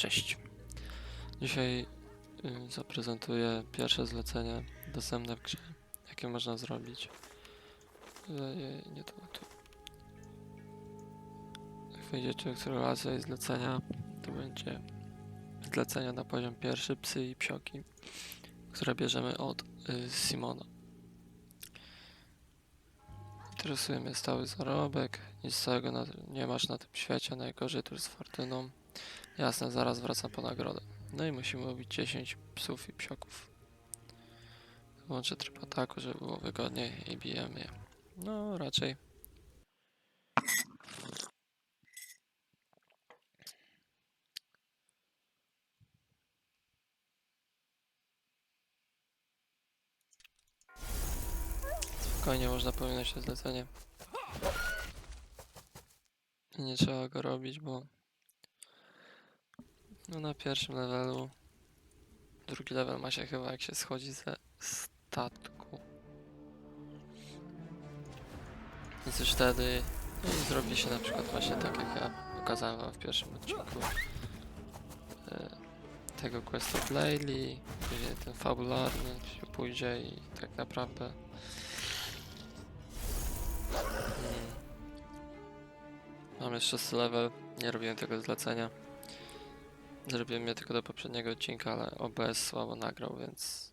Cześć. Dzisiaj y, zaprezentuję pierwsze zlecenie dostępne w grze, jakie można zrobić. Y, Nie tu, tu. Jak wejdziecie w i zlecenia, to będzie zlecenia na poziom pierwszy, psy i psioki, które bierzemy od y, Simona. Interesuje mnie stały zarobek, nic całego na, nie masz na tym świecie, najgorzej tu z fortyną. Jasne, zaraz wracam po nagrodę. No i musimy łowić 10 psów i psioków. Włączę tryb ataku, żeby było wygodniej i bijemy je. No, raczej. Spokojnie można pominąć to zlecenie. Nie trzeba go robić, bo no na pierwszym levelu. Drugi level ma się chyba jak się schodzi ze statku. Więc już wtedy no zrobi się na przykład właśnie tak jak ja pokazałem wam w pierwszym odcinku. e, Tego quest of Layli, później ten fabularny się pójdzie i tak naprawdę mm, Mamy szósty level, nie robiłem tego zlecenia. Zrobiłem je tylko do poprzedniego odcinka, ale OBS słabo nagrał, więc...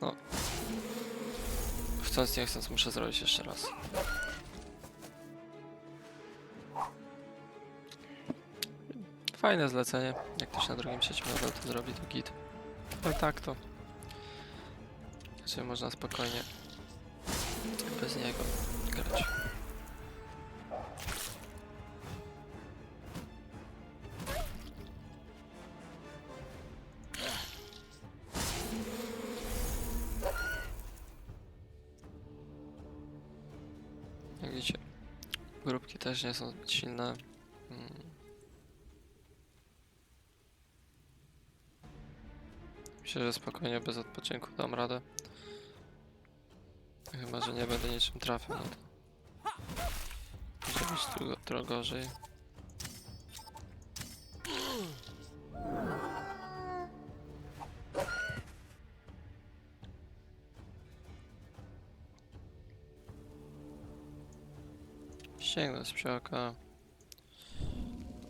No. Chcąc nie chcąc muszę zrobić jeszcze raz. Fajne zlecenie. Jak ktoś na drugim, trzecim level to zrobi, to git. Ale tak to... Znaczy można spokojnie bez niego grać. Jak widzicie, grupki też nie są silne. Mm. Myślę, że spokojnie bez odpoczynku dam radę. Chyba, że nie będę niczym trafił, no to może być trochę gorzej. Sięgnę z psioka.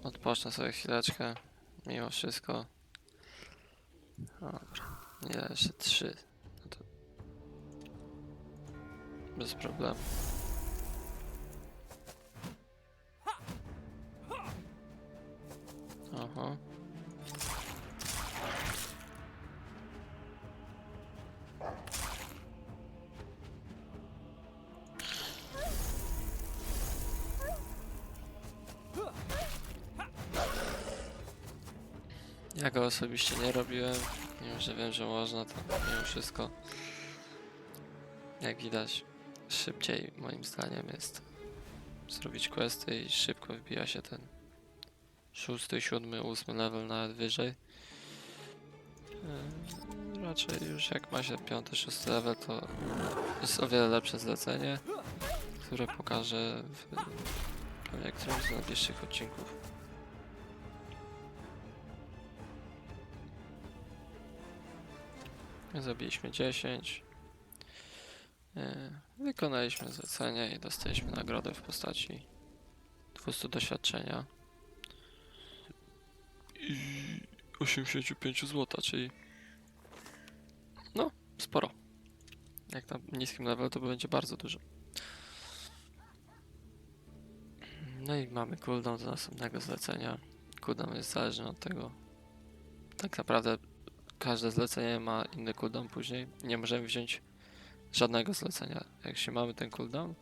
Odpocznę sobie chwileczkę. Mimo wszystko. Dobra. Nie, jeszcze trzy. No to... Bez problemu. Aha. Ja go osobiście nie robiłem, mimo że wiem, że można, to mimo wszystko, jak widać, szybciej moim zdaniem jest zrobić questy i szybko wbija się ten szósty, siódmy, ósmy level nawet wyżej. Yy, Raczej już jak ma się piąty, szósty level, to jest o wiele lepsze zlecenie, które pokażę w pewnie którymś z najbliższych odcinków. Zabiliśmy 10. Yy, Wykonaliśmy zlecenie i dostaliśmy nagrodę w postaci 200 doświadczenia i 85 zł, czyli no, sporo. Jak na niskim level to będzie bardzo dużo. No i mamy cooldown do następnego zlecenia. Cooldown jest zależny od tego. Tak naprawdę każde zlecenie ma inny cooldown później. Nie możemy wziąć żadnego zlecenia. Jak się mamy ten cooldown,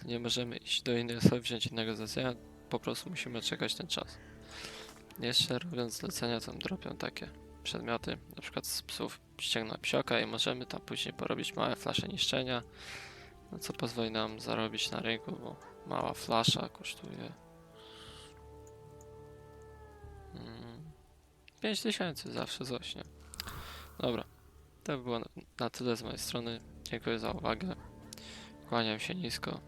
to nie możemy iść do innej osoby wziąć innego zlecenia. Po prostu musimy czekać ten czas. Jeszcze robiąc zlecenia, tam dropią takie przedmioty, na przykład z psów ściągnę psioka i możemy tam później porobić małe flasze niszczenia, no co pozwoli nam zarobić na rynku, bo mała flasza kosztuje 5000 zawsze coś, nie? Dobra, to by było na tyle z mojej strony. Dziękuję za uwagę. Kłaniam się nisko.